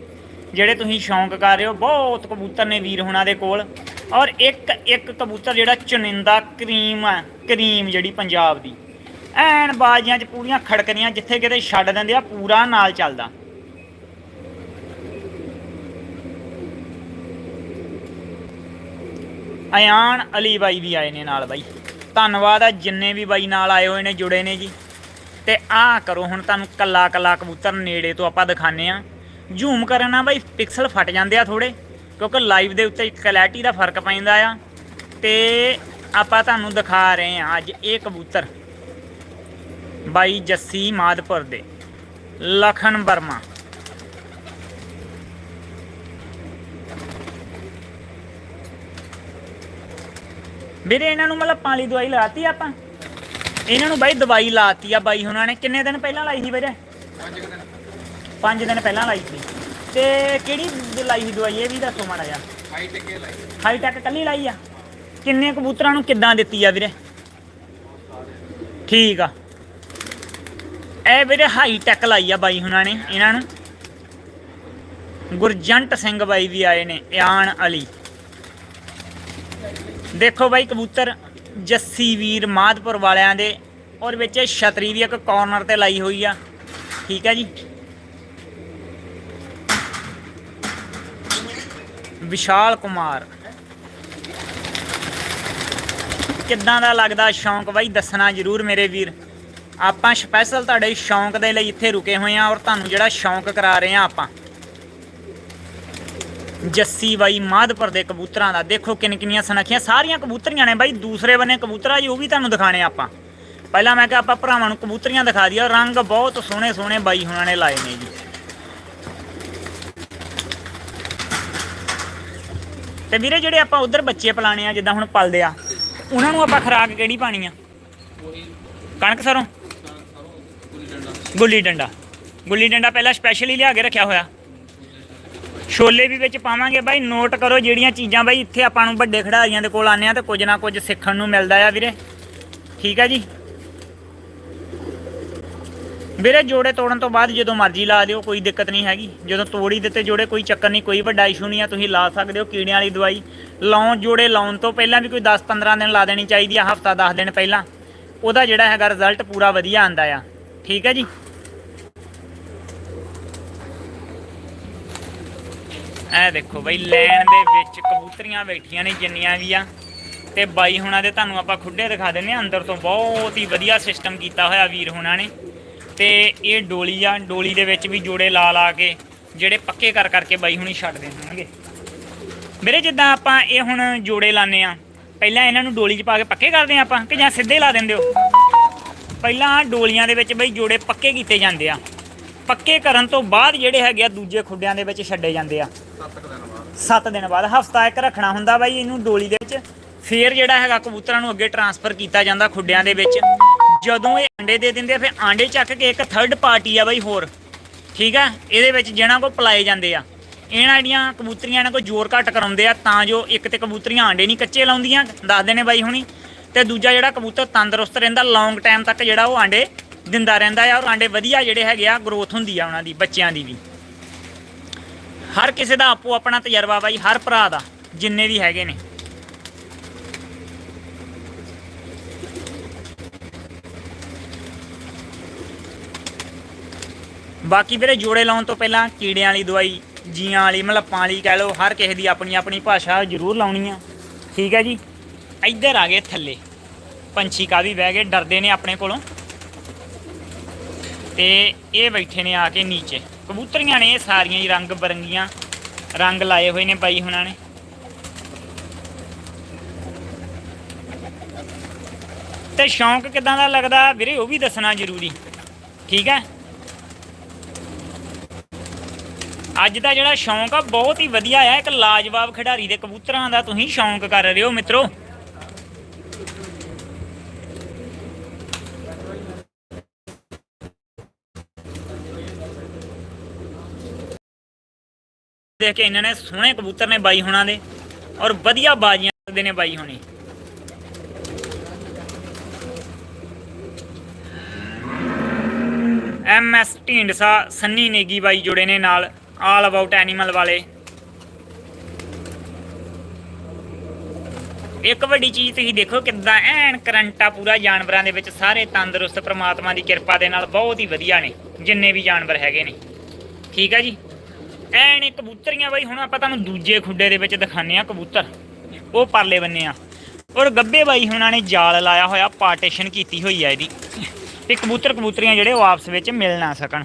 ਜਿਹੜੇ ਤੁਸੀਂ ਸ਼ੌਂਕ ਕਰ ਰਹੇ ਹੋ, ਬਹੁਤ ਕਬੂਤਰ ਨੇ ਵੀਰ ਹੁਣਾਂ ਦੇ ਕੋਲ। ਔਰ ਇੱਕ ਇੱਕ ਕਬੂਤਰ ਜਿਹੜਾ ਚੁਨਿੰਦਾ ਕਰੀਮ ਹੈ ਕਰੀਮ ਜਿਹੜੀ ਪੰਜਾਬ ਦੀ। ਐਨ ਬਾਜ਼ੀਆਂ 'ਚ ਪੂਰੀਆਂ ਖੜਕਦੀਆਂ, ਜਿੱਥੇ ਕਿਤੇ ਛੱਡ ਦਿੰਦੇ ਆ, ਪੂਰਾ ਨਾਲ ਚੱਲਦਾ। ਅਯਾਨ ਅਲੀ ਬਾਈ ਵੀ ਆਏ ਨੇ ਨਾਲ ਬਾਈ। ਧੰਨਵਾਦ ਆ ਜਿੰਨੇ ਵੀ ਬਾਈ ਨਾਲ ਆਏ ਹੋਏ ਨੇ, ਜੁੜੇ ਨੇ ਜੀ। ਤੇ ਆਹ ਕਰੋ, ਹੁਣ ਤੁਹਾਨੂੰ ਕੱਲਾ ਕੱਲਾ ਕਬੂਤਰ ਨੇੜੇ ਤੋਂ ਆਪਾਂ ਦਿਖਾਣੇ ਆ ਜ਼ੂਮ ਕਰਨਾ ਬਾਈ ਪਿਕਸਲ ਫਟ ਜਾਂਦੇ ਆ ਥੋੜੇ ਕਿਉਂਕਿ ਲਾਈਵ ਦੇ ਉੱਤੇ ਕਲੈਰਿਟੀ ਦਾ ਫ਼ਰਕ ਪੈਂਦਾ ਆ। ਤੇ ਆਪਾਂ ਤੁਹਾਨੂੰ ਦਿਖਾ ਰਹੇ ਆ ਅੱਜ ਇਹ ਕਬੂਤਰ। ਬਾਈ ਜੱਸੀ ਮਾਦਪੁਰ ਦੇ, ਲਖਨ ਵਰਮਾ। ਵੀਰੇ ਇਹਨਾਂ ਨੂੰ ਮਤਲਬ ਪਾਣੀ ਦਵਾਈ ਲਾਤੀ ਆਪਾਂ? ਇਹਨਾਂ ਨੂੰ ਬਾਈ ਦਵਾਈ ਲਾਤੀ ਆ ਬਾਈ ਹੁਣਾਂ ਨੇ। ਕਿੰਨੇ ਦਿਨ ਪਹਿਲਾਂ ਲਾਈ ਸੀ ਵੀਰੇ? ਪੰਜ ਦਿਨ। 5 ਦਿਨ ਪਹਿਲਾਂ ਲਾਈ ਸੀ। ਤੇ ਕਿਹੜੀ ਲਾਈ ਸੀ ਦਵਾਈ ਇਹ ਵੀ ਦੱਸੋ ਮਾੜਾ ਜਿਹਾ। ਹਾਈ ਟੇਕੇ ਲਾਈ। ਹਾਈ ਟੈਕ ਕੱਲੀ ਲਾਈ ਆ? ਕਿੰਨੇ ਕਬੂਤਰਾਂ ਨੂੰ ਕਿੱਦਾਂ ਦਿੱਤੀ ਆ ਵੀਰੇ? ਠੀਕ ਆ। ਇਹ ਵੀਰੇ ਹਾਈ ਟੈਕ ਲਾਈ ਆ ਬਾਈ ਹੁਣਾਂ ਨੇ ਇਹਨਾਂ ਨੂੰ। ਗੁਰਜੰਟ ਸਿੰਘ ਬਾਈ ਵੀ ਆਏ ਨੇ ਇਆਨ ਅਲੀ। ਦੇਖੋ ਬਾਈ ਕਬੂਤਰ ਜੱਸੀ ਵੀਰ ਮਾਧਪੁਰ ਵਾਲਿਆਂ ਦੇ, ਔਰ ਵਿੱਚ ਛਤਰੀ ਵੀ ਇੱਕ ਕਾਰਨਰ ਤੇ ਲਾਈ ਹੋਈ ਆ। ਠੀਕ ਹੈ ਜੀ। ਵਿਸ਼ਾਲ ਕੁਮਾਰ। ਕਿੱਦਾਂ ਦਾ ਲੱਗਦਾ ਸ਼ੌਂਕ ਬਾਈ? ਦੱਸਣਾ ਜਰੂਰ ਮੇਰੇ ਵੀਰ। ਆਪਾਂ ਸਪੈਸ਼ਲ ਤੁਹਾਡੇ ਸ਼ੌਂਕ ਦੇ ਲਈ ਇੱਥੇ ਰੁਕੇ ਹੋਏ ਆ ਔਰ ਤੁਹਾਨੂੰ ਜਿਹੜਾ ਸ਼ੌਂਕ ਕਰਾ ਰਹੇ ਆ ਆਪਾਂ। ਜੱਸੀ ਬਾਈ ਮਾਧਪੁਰ ਦੇ ਕਬੂਤਰਾਂ ਦਾ। ਦੇਖੋ ਕਿੰਨ ਕਿੰਨੀਆਂ ਸੁਨੱਖੀਆਂ। ਸਾਰੀਆਂ ਕਬੂਤਰੀਆਂ ਨੇ ਬਾਈ, ਦੂਸਰੇ ਬੰਨੇ ਕਬੂਤਰਾ ਜੀ, ਉਹ ਵੀ ਤੁਹਾਨੂੰ ਦਿਖਾਣੇ ਆਪਾਂ। ਪਹਿਲਾਂ ਮੈਂ ਕਿਹਾ ਆਪਾਂ ਭਰਾਵਾਂ ਨੂੰ ਕਬੂਤਰੀਆਂ ਦਿਖਾ ਦਿਆ ਰੰਗ ਬਹੁਤ ਸੋਹਣੇ ਸੋਹਣੇ ਬਾਈ ਹੁਣਾਂ ਨੇ ਲਾਏ ਨੇ ਜੀ। ਤੇ ਵੀਰੇ ਜਿਹੜੇ ਆਪਾਂ ਉਧਰ ਬੱਚੇ ਪਲਾਣੇ ਆ, ਜਿੱਦਾਂ ਹੁਣ ਪਲਦੇ ਆ, ਉਹਨਾਂ ਨੂੰ ਆਪਾਂ ਖਰਾਕ ਕਿਹੜੀ ਪਾਣੀ ਆ? ਕਣਕ ਸਰੋਂ? ਗੁੱਲੀ ਡੰਡਾ। ਗੁੱਲੀ ਡੰਡਾ। ਪਹਿਲਾਂ ਸਪੈਸ਼ਲੀ ਲਿਆ ਕੇ ਰੱਖਿਆ ਹੋਇਆ। ਛੋਲੇ ਵੀ ਵਿੱਚ ਪਾਵਾਂਗੇ ਬਾਈ ਨੋਟ ਕਰੋ ਜਿਹੜੀਆਂ ਚੀਜ਼ਾਂ ਬਾਈ ਇੱਥੇ ਆਪਾਂ ਨੂੰ ਵੱਡੇ ਖਿਡਾਰੀਆਂ ਦੇ ਕੋਲ ਆਨੇ ਆ ਤੇ ਕੁਝ ਨਾ ਕੁਝ ਸਿੱਖਣ ਨੂੰ ਮਿਲਦਾ ਆ ਵੀਰੇ। ਠੀਕ ਆ ਜੀ? ਵੀਰੇ ਜੋੜੇ ਤੋੜਨ ਤੋਂ ਬਾਅਦ ਜਦੋਂ ਮਰਜ਼ੀ ਲਾ ਦਿਓ, ਕੋਈ ਦਿੱਕਤ ਨਹੀਂ ਹੈਗੀ। ਜਦੋਂ ਤੋੜੀ ਦਿੱਤੇ ਜੋੜੇ, ਕੋਈ ਚੱਕਰ ਨਹੀਂ, ਕੋਈ ਵੱਡਾ ਇਸ਼ੂ ਨਹੀਂ ਆ, ਤੁਸੀਂ ਲਾ ਸਕਦੇ ਹੋ ਕੀੜਿਆਂ ਵਾਲੀ ਦਵਾਈ। ਲਾਉਣ, ਜੋੜੇ ਲਾਉਣ ਤੋਂ ਪਹਿਲਾਂ ਵੀ ਕੋਈ 10-15 ਦਿਨ ਲਾ ਦੇਣੀ ਚਾਹੀਦੀ ਆ, ਹਫਤਾ 10 ਦਿਨ ਪਹਿਲਾਂ। ਉਹਦਾ ਜਿਹੜਾ ਹੈਗਾ ਰਿਜ਼ਲਟ ਪੂਰਾ ਵਧੀਆ ਆਂਦਾ ਆ। ਠੀਕ ਹੈ ਜੀ? ਇਹ ਦੇਖੋ ਬਈ, ਲੈਣ ਦੇ ਵਿੱਚ ਕਬੂਤਰੀਆਂ ਬੈਠੀਆਂ ਨੇ ਜਿੰਨੀਆਂ ਵੀ ਆ। ਤੇ ਬਾਈ ਹੁਣਾਂ ਦੇ ਤੁਹਾਨੂੰ ਆਪਾਂ ਖੁੱਡੇ ਦਿਖਾ ਦਿੰਨੇ ਆ। ਅੰਦਰ ਤੋਂ ਬਹੁਤ ਹੀ ਵਧੀਆ ਸਿਸਟਮ ਕੀਤਾ ਹੋਇਆ ਵੀਰ ਹੁਣਾਂ ਨੇ। ਤੇ ਇਹ ਡੋਲੀ ਆ, ਡੋਲੀ ਦੇ ਵਿੱਚ ਵੀ ਜੋੜੇ ਲਾ ਲਾ ਕੇ ਜਿਹੜੇ ਪੱਕੇ ਕਰ ਕਰਕੇ ਬਾਈ ਹੁਣੀ ਛੱਡਦੇ ਹੋਣਗੇ। ਵੀਰੇ, ਜਿੱਦਾਂ ਆਪਾਂ ਇਹ ਹੁਣ ਜੋੜੇ ਲਾਣੇ ਆ, ਪਹਿਲਾਂ ਇਹਨਾਂ ਨੂੰ ਡੋਲੀ 'ਚ ਪਾ ਕੇ ਪੱਕੇ ਕਰਦੇ ਆ ਆਪਾਂ ਕਿ ਜਾਂ ਸਿੱਧੇ ਲਾ ਦਿੰਦੇ ਹੋ? ਪਹਿਲਾਂ ਡੋਲੀਆਂ ਦੇ ਵਿੱਚ ਬਈ ਜੋੜੇ ਪੱਕੇ ਕੀਤੇ ਜਾਂਦੇ ਆ। ਪੱਕੇ ਕਰਨ ਤੋਂ ਬਾਅਦ ਜਿਹੜੇ ਹੈਗੇ ਆ ਦੂਜੇ ਖੁੱਡਿਆਂ ਦੇ ਵਿੱਚ ਛੱਡੇ ਜਾਂਦੇ ਆ। 7 ਕੁ ਦਿਨ ਬਾਅਦ। 7 ਦਿਨ ਬਾਅਦ। ਹਫਤਾ ਇੱਕ ਰੱਖਣਾ ਹੁੰਦਾ ਬਾਈ ਇਹਨੂੰ ਡੋਲੀ ਦੇ ਵਿੱਚ। ਫੇਰ ਜਿਹੜਾ ਹੈਗਾ ਕਬੂਤਰਾਂ ਨੂੰ ਅੱਗੇ ਟਰਾਂਸਫਰ ਕੀਤਾ ਜਾਂਦਾ ਖੁੱਡਿਆਂ ਦੇ ਵਿੱਚ। ਜਦੋਂ ਇਹ ਅੰਡੇ ਦੇ ਦਿੰਦੇ ਆ ਫਿਰ ਆਂਡੇ ਚੱਕ ਕੇ ਇੱਕ ਥਰਡ ਪਾਰਟੀ ਆ ਬਾਈ ਹੋਰ। ਠੀਕ ਆ? ਇਹਦੇ ਵਿੱਚ ਜਿਹਨਾਂ ਕੋ ਪਲਾਏ ਜਾਂਦੇ ਆ। ਇਹਨਾਂ ਜਿਹੜੀਆਂ ਕਬੂਤਰੀਆਂ ਇਹਨਾਂ ਕੋ ਜ਼ੋਰ ਘੱਟ ਕਰਾਉਂਦੇ ਆ ਤਾਂ ਜੋ ਇੱਕ ਤੇ ਕਬੂਤਰੀਆਂ ਆਂਡੇ ਨਹੀਂ ਕੱਚੇ ਲਾਉਂਦੀਆਂ ਦੱਸਦੇ ਨੇ ਬਾਈ ਹੁਣੀ। ਤੇ ਦੂਜਾ ਜਿਹੜਾ ਕਬੂਤਰ ਤੰਦਰੁਸਤ ਰਹਿੰਦਾ ਲੌਂਗ ਟਾਈਮ ਤੱਕ ਜਿਹੜਾ ਉਹ ਆਂਡੇ ਦਿੰਦਾ ਰਹਿੰਦਾ ਆ ਔਰ ਆਂਡੇ ਵਧੀਆ ਜਿਹੜੇ ਹੈਗੇ ਆ ਗਰੋਥ ਹੁੰਦੀ ਆ ਉਹਨਾਂ ਦੀ, ਬੱਚਿਆਂ ਦੀ ਵੀ। ਹਰ ਕਿਸੇ ਦਾ ਆਪੋ ਆਪਣਾ ਤਜਰਬਾ ਬਾਈ, ਹਰ ਭਰਾ ਦਾ, ਜਿੰਨੇ ਵੀ ਹੈਗੇ ਨੇ। ਬਾਕੀ ਵੀਰੇ ਜੋੜੇ ਲਾਉਣ ਤੋਂ ਪਹਿਲਾਂ ਕੀੜਿਆਂ ਵਾਲੀ ਦਵਾਈ, ਜੀਆਂ ਵਾਲੀ, ਮਲੱਪਾਂ ਵਾਲੀ ਕਹਿ ਲਓ, ਹਰ ਕਿਸੇ ਦੀ ਆਪਣੀ ਆਪਣੀ ਭਾਸ਼ਾ ਜ਼ਰੂਰ ਲਾਉਣੀ ਆ। ਠੀਕ ਹੈ ਜੀ? ਇੱਧਰ ਆ ਗਏ ਥੱਲੇ। ਪੰਛੀ ਕਾਫੀ ਬਹਿ ਗਏ, ਡਰਦੇ ਨੇ ਆਪਣੇ ਕੋਲੋਂ। ਤੇ ਇਹ ਬੈਠੇ ਨੇ ਆ ਕੇ ਨੀਚੇ। ਕਬੂਤਰੀਆਂ ਨੇ ਇਹ ਸਾਰੀਆਂ ਹੀ ਰੰਗ ਬਰੰਗੀਆਂ ਰੰਗ ਲਾਏ ਹੋਏ ਨੇ ਬਾਈ ਹੁਣਾਂ ਨੇ। ਤੇ ਸ਼ੌਂਕ ਕਿਦਾਂ ਦਾ ਲੱਗਦਾ? ਵੀਰੇ, ਉਹ ਵੀ ਦੱਸਣਾ ਜ਼ਰੂਰੀ। ਠੀਕ ਹੈ? ਅੱਜ ਦਾ ਜਿਹੜਾ ਸ਼ੌਂਕ ਆ, ਬਹੁਤ ਹੀ ਵਧੀਆ ਆ। ਇੱਕ ਲਾਜਵਾਬ ਖਿਡਾਰੀ ਦੇ ਕਬੂਤਰਾਂ ਦਾ ਤੁਸੀਂ ਸ਼ੌਂਕ ਕਰ ਰਹੇ ਹੋ ਮਿੱਤਰੋ। ਦੇਖ ਕੇ ਇਹਨਾਂ ਨੇ ਸੋਹਣੇ ਕਬੂਤਰ ਨੇ ਬਾਈ ਹੋਣਾ ਦੇ ਔਰ ਵਧੀਆ ਬਾਜ਼ੀਆਂ ਦੇ ਨੇ ਬਾਈ ਹੋਣੀ। ਐਮ ਐਸ ਢੀਂਡਸਾ, ਸੰਨੀ ਨੇਗੀ ਬਾਈ ਜੁੜੇ ਨੇ ਨਾਲ ਆਲ ਅਬਾਊਟ ਐਨੀਮਲ ਵਾਲੇ। ਇੱਕ ਵੱਡੀ ਚੀਜ਼ ਤੁਸੀਂ ਦੇਖੋ ਕਿੱਦਾਂ ਐਨ ਕਰੰਟਾ ਪੂਰਾ ਜਾਨਵਰਾਂ ਦੇ ਵਿੱਚ, ਸਾਰੇ ਤੰਦਰੁਸਤ ਪ੍ਰਮਾਤਮਾ ਦੀ ਕਿਰਪਾ ਦੇ ਨਾਲ ਬਹੁਤ ਹੀ ਵਧੀਆ ਨੇ, ਜਿੰਨੇ ਵੀ ਜਾਨਵਰ ਹੈਗੇ ਨੇ। ਠੀਕ ਹੈ ਜੀ? ਇਹ ਕਬੂਤਰੀਆਂ ਬਾਈ ਹੁਣ ਆਪਾਂ ਤੁਹਾਨੂੰ ਦੂਜੇ ਖੁੱਡੇ ਦੇ ਵਿੱਚ ਦਿਖਾਣੇ ਆ ਕਬੂਤਰ। ਉਹ ਪਰਲੇ ਬੰਨੇ ਆ। ਔਰ ਗੱਬੇ ਬਾਈ ਹੁਣਾਂ ਨੇ ਜਾਲ ਲਾਇਆ ਹੋਇਆ ਪਾਰਟੀਸ਼ਨ ਕੀਤੀ ਹੋਈ ਆ ਇਹਦੀ। ਤੇ ਕਬੂਤਰ ਕਬੂਤਰੀਆਂ ਜਿਹੜੇ ਉਹ ਆਪਸ ਵਿੱਚ ਮਿਲ ਨਾ ਸਕਣ।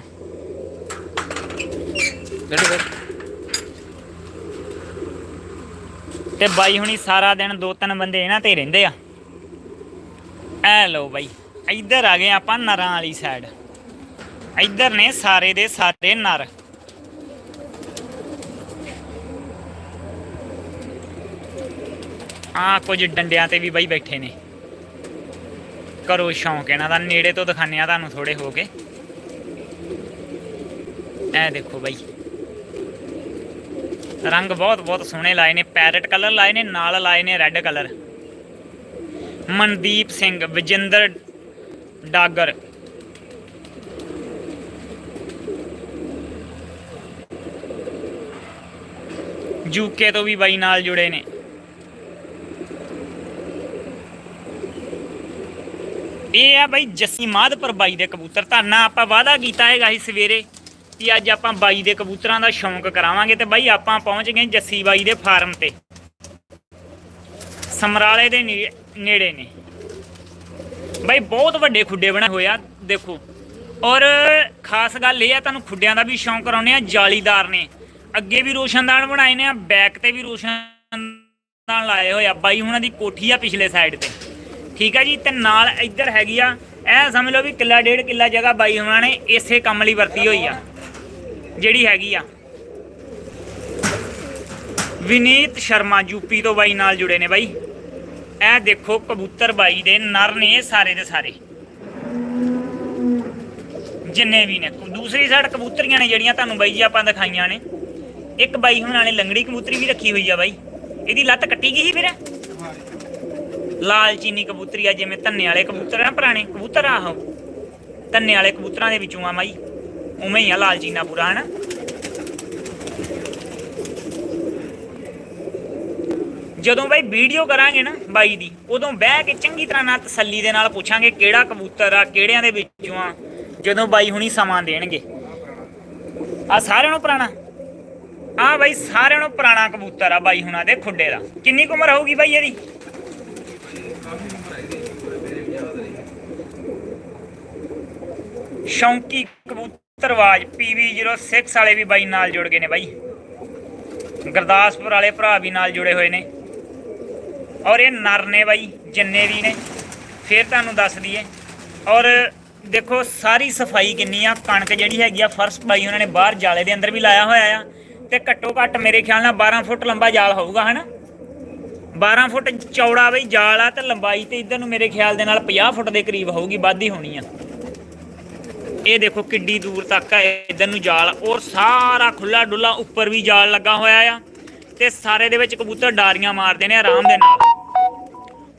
ਤੇ ਬਾਈ ਹੁਣੀ ਸਾਰਾ ਦਿਨ ਦੋ ਤਿੰਨ ਬੰਦੇ ਇਹਨਾਂ ਤੇ ਰਹਿੰਦੇ ਆ। ਐ ਲਓ ਬਾਈ ਇੱਧਰ ਆ ਗਏ ਆਪਾਂ ਨਰਾਂ ਵਾਲੀ ਸਾਈਡ ਇੱਧਰ ਨੇ ਸਾਰੇ ਦੇ ਸਾਰੇ ਨਰ। ਆ ਕੁਝ ਡੰਡਿਆਂ ਤੇ ਵੀ ਬਾਈ ਬੈਠੇ ਨੇ। ਕਰੋ ਸ਼ੌਂਕ, ਇਹਨਾਂ ਦਾ ਨੇੜੇ ਤੋਂ ਦਿਖਾਣੇ ਆ ਤੁਹਾਨੂੰ ਥੋੜੇ ਹੋ ਕੇ। ਐ ਦੇਖੋ ਬਾਈ। ਰੰਗ ਬਹੁਤ ਬਹੁਤ ਸੋਹਣੇ ਲਾਏ ਨੇ, ਪੈਰਟ ਕਲਰ ਲਾਏ ਨੇ, ਨਾਲ ਲਾਏ ਨੇ red colour. Mandeep Singh, Vijinder Dagar. UK ਤੋਂ ਵੀ ਬਾਈ ਨਾਲ ਜੁੜੇ ਨੇ। ਇਹ ਆ ਬਾਈ ਜੱਸੀ ਮਾਧਪੁਰ ਬਾਈ ਦੇ ਕਬੂਤਰ। ਧੰਨਾ ਆਪਾਂ ਵਾਅਦਾ ਕੀਤਾ ਹੈਗਾ ਸੀ ਸਵੇਰੇ ਕਿ ਅੱਜ ਆਪਾਂ ਬਾਈ ਦੇ ਕਬੂਤਰਾਂ ਦਾ ਸ਼ੌਂਕ ਕਰਾਵਾਂਗੇ ਤੇ ਬਾਈ ਆਪਾਂ ਪਹੁੰਚ ਗਏ ਜੱਸੀ ਬਾਈ ਦੇ ਫਾਰਮ ਤੇ। ਸਮਰਾਲੇ ਦੇ ਨੇੜੇ ਨੇ। ਬਾਈ ਬਹੁਤ ਵੱਡੇ ਖੁੱਡੇ ਬਣੇ ਹੋਏ ਆ, ਦੇਖੋ। ਔਰ ਖਾਸ ਗੱਲ ਇਹ ਆ, ਤੁਹਾਨੂੰ ਖੁੱਡਿਆਂ ਦਾ ਵੀ ਸ਼ੌਂਕ ਕਰਾਉਨੇ ਆ, ਜਾਲੀਦਾਰ ਨੇ। ਅੱਗੇ ਵੀ ਰੋਸ਼ਨਦਾਨ ਬਣਾਏ ਨੇ ਆ, ਬੈਕ ਤੇ ਵੀ ਰੋਸ਼ਨਦਾਨ ਲਾਏ ਹੋਏ ਆ। ਬਾਈ ਹੁਣਾਂ ਦੀ ਕੋਠੀ ਆ ਪਿਛਲੇ ਸਾਈਡ ਤੇ। ਠੀਕ ਹੈ ਜੀ, ਤੇ ਨਾਲ ਇੱਧਰ ਹੈਗੀ ਆ, ਇਹ ਸਮਝ ਲਓ ਵੀ ਕਿੱਲਾ ਡੇਢ ਕਿੱਲਾ ਜਗ੍ਹਾ ਬਾਈ ਹੋਣਾ ਨੇ, ਇਸੇ ਕੰਮ ਲਈ ਵਰਤੀ ਹੋਈ ਆ, ਜਿਹੜੀ ਹੈਗੀ ਆ। ਵਿਨੀਤ ਸ਼ਰਮਾ ਯੂਪੀ ਤੋਂ ਬਾਈ ਨਾਲ ਜੁੜੇ ਨੇ ਬਾਈ। ਇਹ ਦੇਖੋ ਕਬੂਤਰ ਬਾਈ ਦੇ ਨਰ ਨੇ ਸਾਰੇ ਦੇ ਸਾਰੇ। ਜਿੰਨੇ ਵੀ ਨੇ, ਦੂਸਰੀ ਸਾਈਡ ਕਬੂਤਰੀਆਂ ਨੇ ਜਿਹੜੀਆਂ ਤੁਹਾਨੂੰ ਬਾਈ ਜੀ ਆਪਾਂ ਦਿਖਾਈਆਂ ਨੇ। ਇੱਕ ਬਾਈ ਹੁਣਾਂ ਨੇ ਲੰਗੜੀ ਕਬੂਤਰੀ ਵੀ ਰੱਖੀ ਹੋਈ ਆ ਬਾਈ। ਇਹਦੀ ਲੱਤ ਕੱਟੀ ਗਈ ਸੀ ਫਿਰ? ਲਾਲ ਚੀਨੀ ਕਬੂਤਰੀ ਆ, ਜਿਵੇਂ ਧੰਨੇ ਵਾਲੇ ਕਬੂਤਰ ਆ ਪੁਰਾਣੇ, ਕਬੂਤਰ ਆ ਉਹ। ਧੰਨੇ ਵਾਲੇ ਕਬੂਤਰਾਂ ਦੇ ਵਿੱਚੋਂ ਆ ਮਾਈ। ਉਵੇਂ ਹੀ ਆ ਲਾਲ ਚੀਨਾ ਪੂਰਾ, ਹਨਾ? ਜਦੋਂ ਬਾਈ ਵੀਡੀਓ ਕਰਾਂਗੇ ਨਾ ਬਾਈ ਦੀ, ਉਦੋਂ ਬਹਿ ਕੇ ਚੰਗੀ ਤਰ੍ਹਾਂ ਨਾਲ ਤਸੱਲੀ ਦੇ ਨਾਲ ਪੁੱਛਾਂਗੇ ਕਿਹੜਾ ਕਬੂਤਰ ਆ, ਕਿਹੜਿਆਂ ਦੇ ਵਿੱਚੋਂ ਆ, ਜਦੋਂ ਬਾਈ ਹੁਣੀ ਸਮਾਂ ਦੇਣਗੇ। ਆ ਸਾਰਿਆਂ ਨੂੰ ਪੁਰਾਣਾ। ਆ ਬਾਈ ਸਾਰਿਆਂ ਨੂੰ ਪੁਰਾਣਾ ਕਬੂਤਰ ਆ ਬਾਈ ਹੁਣਾਂ ਦੇ ਖੁੱਡੇ ਦਾ। ਕਿੰਨੀ ਕੁ ਉਮਰ ਹੋਊਗੀ ਬਾਈ ਇਹਦੀ? ਸ਼ੌਂਕੀ ਕਬੂਤਰਵਾਜ PV06 ਵਾਲੇ ਵੀ ਬਾਈ ਨਾਲ ਜੁੜ ਗਏ ਨੇ ਬਾਈ। ਗੁਰਦਾਸਪੁਰ ਵਾਲੇ ਭਰਾ ਵੀ ਨਾਲ ਜੁੜੇ ਹੋਏ ਨੇ। ਔਰ ਇਹ ਨਰ ਨੇ ਬਾਈ, ਜਿੰਨੇ ਵੀ ਨੇ, ਫੇਰ ਤੁਹਾਨੂੰ ਦੱਸ ਦਈਏ। ਔਰ ਦੇਖੋ, ਸਾਰੀ ਸਫ਼ਾਈ ਕਿੰਨੀ ਆ, ਕਣਕ ਜਿਹੜੀ ਹੈਗੀ ਆ, ਫਰਸ਼ ਬਾਈ ਉਹਨਾਂ ਨੇ ਬਾਹਰ ਜਾਲੇ ਦੇ ਅੰਦਰ ਵੀ ਲਾਇਆ ਹੋਇਆ ਆ। ਤੇ ਘੱਟੋ ਘੱਟ ਮੇਰੇ ਖਿਆਲ ਨਾਲ 12 ਫੁੱਟ ਲੰਬਾ ਜਾਲ ਹੋਊਗਾ, ਹਨਾ? 12 ਫੁੱਟ ਚੌੜਾ ਬਈ, ਜਾਲ ਆ ਤੇ ਲੰਬਾਈ ਤੇ ਇਧਰ ਨੂੰ ਮੇਰੇ ਖਿਆਲ ਦੇ ਨਾਲ 50 ਫੁੱਟ ਦੇ ਕਰੀਬ ਹੋਊਗੀ, ਵੱਧ ਹੋਣੀ ਆ। ਇਹ ਦੇਖੋ ਕਿੱਡੀ ਦੂਰ ਤੱਕ ਆ, ਇਧਰ ਨੂੰ ਜਾਲ ਔਰ ਸਾਰਾ ਖੁੱਲਾ ਡੁੱਲਾ ਉੱਪਰ ਵੀ ਜਾਲ ਲੱਗਾ ਹੋਇਆ ਆ ਤੇ ਸਾਰੇ ਦੇ ਵਿੱਚ ਕਬੂਤਰ ਡਾਰੀਆਂ ਮਾਰਦੇ ਨੇ ਆਰਾਮ ਦੇ ਨਾਲ।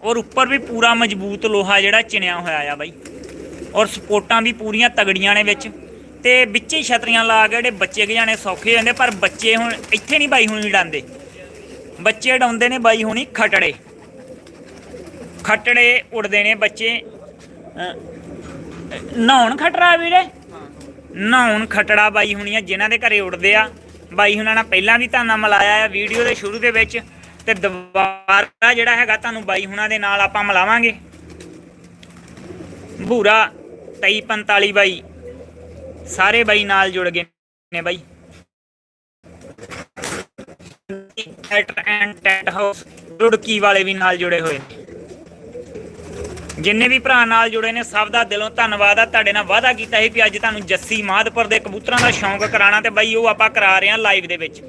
ਔਰ ਉੱਪਰ ਵੀ ਪੂਰਾ ਮਜ਼ਬੂਤ ਲੋਹਾ ਜਿਹੜਾ ਚਿਣਿਆ ਹੋਇਆ ਆ ਬਾਈ। ਔਰ ਸਪੋਰਟਾਂ ਵੀ ਪੂਰੀਆਂ ਤਗੜੀਆਂ ਨੇ ਵਿੱਚ। ਤੇ ਵਿੱਚ ਹੀ ਛਤਰੀਆਂ ਲਾ ਕੇ ਜਿਹੜੇ ਬੱਚੇ ਕਿ ਸੌਖੇ ਹੋ ਜਾਂਦੇ ਪਰ ਬੱਚੇ ਹੁਣ ਇੱਥੇ ਨਹੀਂ ਬਾਈ ਹੁਣੀ ਡਾਂਦੇ ਬੱਚੇ ਉਡਾਉਂਦੇ ਨੇ ਬਾਈ ਹੁਣੀ ਖਟੜੇ। ਖਟੜੇ ਉੜਦੇ ਨੇ ਬੱਚੇ। ਨਹਾਉਣ ਖਟੜਾ ਵੀਰੇ? ਨਹਾਉਣ ਖਟੜਾ ਬਾਈ ਹੁਣੀ ਆ, ਜਿਨ੍ਹਾਂ ਦੇ ਘਰੇ ਉੜਦੇ ਆ। ਬਾਈ ਹੁਣਾਂ ਨਾਲ ਪਹਿਲਾਂ ਵੀ ਤੁਹਾਨੂੰ ਮਿਲਾਇਆ ਆ ਵੀਡੀਓ ਦੇ ਸ਼ੁਰੂ ਦੇ ਵਿੱਚ। ਤੇ ਦੁਬਾਰਾ ਜਿਹੜਾ ਹੈਗਾ ਤੁਹਾਨੂੰ ਬਾਈ ਹੁਣਾਂ ਦੇ ਨਾਲ ਆਪਾਂ ਮਿਲਾਵਾਂਗੇ। ਭੂਰਾ 2345 ਬਾਈ। ਸਾਰੇ ਬਾਈ ਨਾਲ ਜੁੜ ਗਏ ਨੇ ਬਾਈ। At and tent house Roorkee ਵਾਲੇ ਵੀ ਨਾਲ ਜੁੜੇ ਹੋਏ। ਨੇ ਜਿੰਨੇ ਵੀ ਭਰਾ ਨਾਲ ਜੁੜੇ ਨੇ, ਸਭ ਦਾ ਦਿਲੋਂ ਧੰਨਵਾਦ ਆ। ਤੁਹਾਡੇ ਨਾਲ ਵਾਅਦਾ ਕੀਤਾ ਸੀ ਵੀ ਅੱਜ ਤੁਹਾਨੂੰ ਜੱਸੀ ਮਾਧਪੁਰ ਦੇ ਕਬੂਤਰਾਂ ਦਾ ਸ਼ੌਂਕ ਕਰਾਣਾ ਤੇ ਬਾਈ ਉਹ ਆਪਾਂ ਕਰਾ ਰਹੇ ਹਾਂ ਲਾਈਵ ਦੇ ਵਿੱਚ।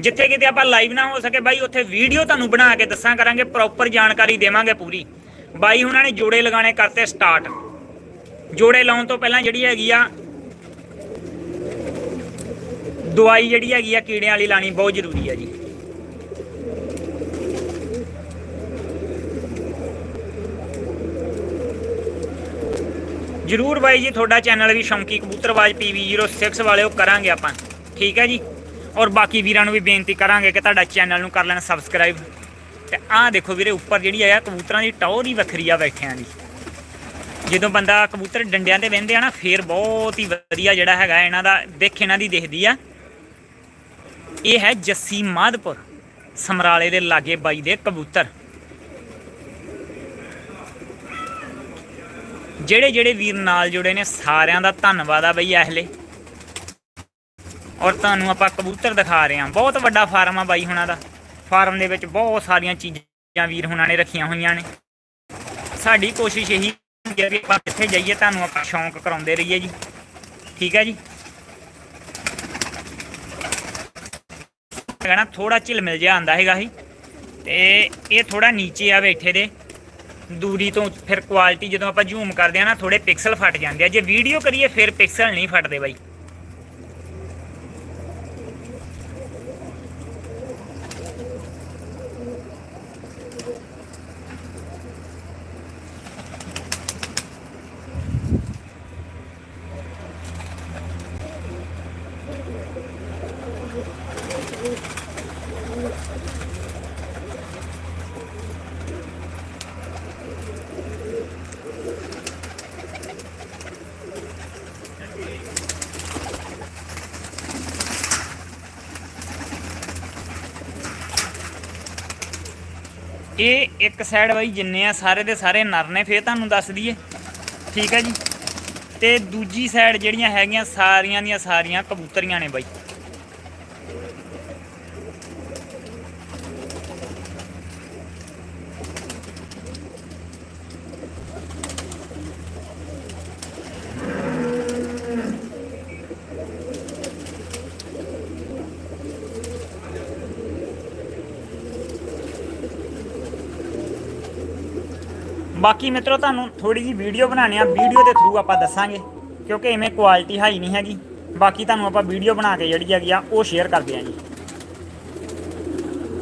ਜਿੱਥੇ ਕਿਤੇ ਆਪਾਂ ਲਾਈਵ ਨਾ ਹੋ ਸਕੇ, ਬਾਈ ਉੱਥੇ ਵੀਡੀਓ ਤੁਹਾਨੂੰ ਬਣਾ ਕੇ ਦੱਸਾਂ ਕਰਾਂਗੇ ਪ੍ਰੋਪਰ ਜਾਣਕਾਰੀ ਦੇਵਾਂਗੇ ਪੂਰੀ। ਬਾਈ ਉਹਨਾਂ ਨੇ ਜੋੜੇ ਲਗਾਣੇ ਕਰਤੇ ਸਟਾਰਟ ਜੋੜੇ ਲਾਉਣ ਤੋਂ ਪਹਿਲਾਂ ਜਿਹੜੀ ਹੈਗੀ ਆ, ਦਵਾਈ ਜਿਹੜੀ ਹੈਗੀ ਆ ਕੀੜਿਆਂ ਵਾਲੀ ਲਾਣੀ ਬਹੁਤ ਜ਼ਰੂਰੀ ਆ ਜੀ। ਜਰੂਰ ਬਾਈ ਜੀ, ਤੁਹਾਡਾ ਚੈਨਲ ਵੀ ਸ਼ੌਂਕੀ ਕਬੂਤਰਬਾਜ਼ PV06 ਵਾਲੇ ਉਹ ਕਰਾਂਗੇ ਆਪਾਂ। ਠੀਕ ਹੈ ਜੀ? ਔਰ ਬਾਕੀ ਵੀਰਾਂ ਨੂੰ ਵੀ ਬੇਨਤੀ ਕਰਾਂਗੇ ਕਿ ਤੁਹਾਡਾ ਚੈਨਲ ਨੂੰ ਕਰ ਲੈਣ ਸਬਸਕ੍ਰਾਈਬ। ਤੇ ਆਹ ਦੇਖੋ ਵੀਰੇ, ਉੱਪਰ ਜਿਹੜੀ ਆ, ਕਬੂਤਰਾਂ ਦੀ ਟੌਰ ਹੀ ਵੱਖਰੀ ਆ ਬੈਠਿਆਂ ਦੀ। ਜਦੋਂ ਬੰਦਾ ਕਬੂਤਰ ਡੰਡਿਆਂ ਤੇ ਬਹਿੰਦੇ ਆ ਨਾ, ਫੇਰ ਬਹੁਤ ਹੀ ਵਧੀਆ ਜਿਹੜਾ ਹੈਗਾ ਇਹਨਾਂ ਦਾ, ਦੇਖ ਇਹਨਾਂ ਦੀ ਦਿਖਦੀ ਆ। ਇਹ ਹੈ ਜੱਸੀ ਮਾਧਪੁਰ ਸਮਰਾਲੇ ਦੇ ਲਾਗੇ ਬਾਈ ਦੇ ਕਬੂਤਰ। ਜਿਹੜੇ ਜਿਹੜੇ ਵੀਰ ਨਾਲ ਜੁੜੇ ਨੇ, ਸਾਰਿਆਂ ਦਾ ਧੰਨਵਾਦ ਆ ਬਈ ਐਹਲੇ ਔਰ ਤੁਹਾਨੂੰ ਆਪਾਂ ਕਬੂਤਰ ਦਿਖਾ ਰਹੇ ਹਾਂ। ਬਹੁਤ ਵੱਡਾ ਫਾਰਮ ਆ ਬਾਈ ਹੁਣਾਂ ਦਾ। ਫਾਰਮ ਦੇ ਵਿੱਚ ਬਹੁਤ ਸਾਰੀਆਂ ਚੀਜ਼ਾਂ ਵੀਰ ਹੁਣਾਂ ਨੇ ਰੱਖੀਆਂ ਹੋਈਆਂ ਨੇ। ਸਾਡੀ ਕੋਸ਼ਿਸ਼ ਇਹੀ ਹੁੰਦੀ ਹੈ ਕਿ ਆਪਾਂ ਜਿੱਥੇ ਜਾਈਏ, ਤੁਹਾਨੂੰ ਆਪਾਂ ਸ਼ੌਂਕ ਕਰਾਉਂਦੇ ਰਹੀਏ ਜੀ। ਠੀਕ ਹੈ ਜੀ? ਹੈਗਾ ਨਾ ਥੋੜਾ ਝਿਲਮਿਲ ਜਿਹਾ ਆਂਦਾ ਹੈਗਾ ਸੀ। ਤੇ ਇਹ ਥੋੜਾ ਨੀਚੇ ਆ ਬੈਠੇ ਦੇ। ਦੂਰੀ ਤੋਂ ਫਿਰ ਕੁਆਲਿਟੀ ਜਦੋਂ ਆਪਾਂ ਜ਼ੂਮ ਕਰਦੇ ਆ ਨਾ ਥੋੜੇ ਪਿਕਸਲ ਫਟ ਜਾਂਦੇ ਆ। ਜੇ ਵੀਡੀਓ ਕਰੀਏ, ਫਿਰ ਪਿਕਸਲ ਨਹੀਂ ਫਟਦੇ ਬਾਈ। ਇਹ ਇੱਕ ਸਾਈਡ ਬਾਈ ਜਿੰਨੇ ਆ, ਸਾਰੇ ਦੇ ਸਾਰੇ ਨਰ ਨੇ, ਫੇਰ ਤੁਹਾਨੂੰ ਦੱਸ ਦਈਏ। ਠੀਕ ਹੈ ਜੀ? ਤੇ ਦੂਜੀ ਸਾਈਡ ਜਿਹੜੀਆਂ ਹੈਗੀਆਂ, ਸਾਰੀਆਂ ਦੀਆਂ ਸਾਰੀਆਂ ਕਬੂਤਰੀਆਂ ਨੇ ਬਾਈ। ਬਾਕੀ ਮਿੱਤਰੋ ਤੁਹਾਨੂੰ ਥੋੜੀ ਜੀ ਵੀਡੀਓ ਬਣਾਉਣੀ ਆ। ਵੀਡੀਓ ਦੇ ਥਰੂ ਆਪਾਂ ਦੱਸਾਂਗੇ, ਕਿਉਂਕਿ ਇਵੇਂ ਕੁਆਲਿਟੀ ਹਾਈ ਨਹੀਂ ਹੈਗੀ। ਬਾਕੀ ਤੁਹਾਨੂੰ ਆਪਾਂ ਵੀਡੀਓ ਬਣਾ ਕੇ ਜਿਹੜੀ ਹੈਗੀ ਆ, ਉਹ ਸ਼ੇਅਰ ਕਰਦੇ ਆਂ ਜੀ।